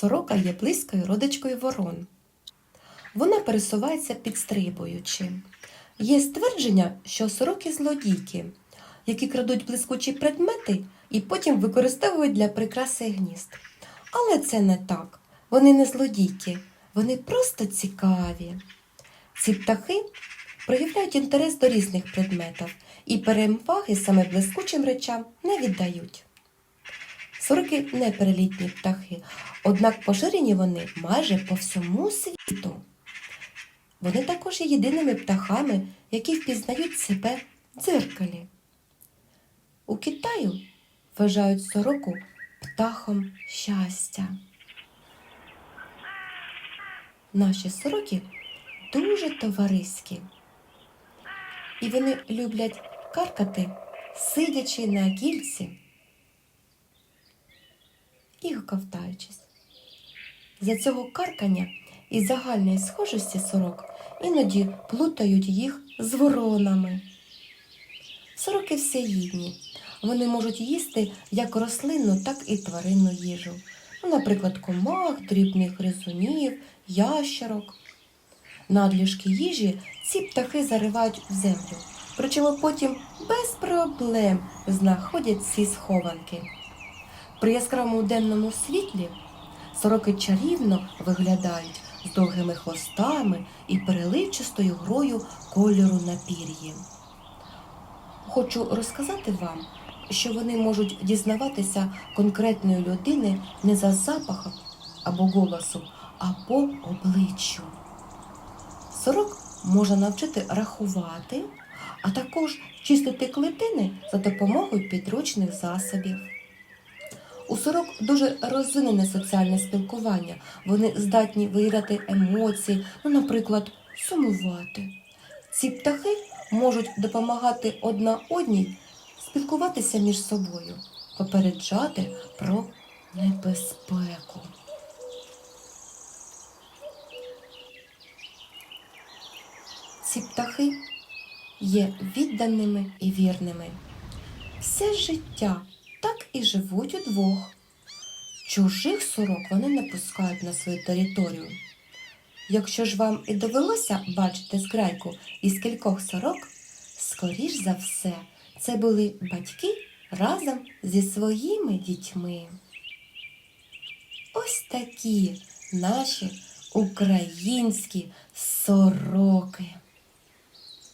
Сорока є близькою родичкою ворон. Вона пересувається підстрибуючи. Є ствердження, що сороки злодійки, які крадуть блискучі предмети і потім використовують для прикраси гнізд. Але це не так. Вони не злодійки, вони просто цікаві. Ці птахи проявляють інтерес до різних предметів і переваги саме блискучим речам не віддають. Сороки не перелітні птахи, однак поширені вони майже по всьому світу. Вони також є єдиними птахами, які впізнають себе в дзеркалі. У Китаю вважають сороку птахом щастя. Наші сороки дуже товариські. І вони люблять каркати, сидячи на кільці і ковтаючись. За цього каркання і загальної схожості сорок іноді плутають їх з воронами. Сороки всеїдні. Вони можуть їсти як рослинну, так і тваринну їжу. Ну, наприклад, комах, дрібних гризунів, ящерок. Надлішки їжі ці птахи заривають в землю, причому потім без проблем знаходять ці схованки. При яскравому денному світлі сороки чарівно виглядають з довгими хвостами і переливчастою грою кольору на пір'ї. Хочу розказати вам, що вони можуть дізнаватися конкретної людини не за запахом або голосом, а по обличчю. Сорок може навчити рахувати, а також чистити клітини за допомогою підручних засобів. У сорок дуже розвинене соціальне спілкування. Вони здатні виявляти емоції, ну, наприклад, сумувати. Ці птахи можуть допомагати одна одній спілкуватися між собою, попереджати про небезпеку. Ці птахи є відданими і вірними. Все життя так і живуть удвох. Чужих сорок вони не пускають на свою територію. Якщо ж вам і довелося бачити зграйку із кількох сорок, скоріш за все, це були батьки разом зі своїми дітьми. Ось такі наші українські сороки.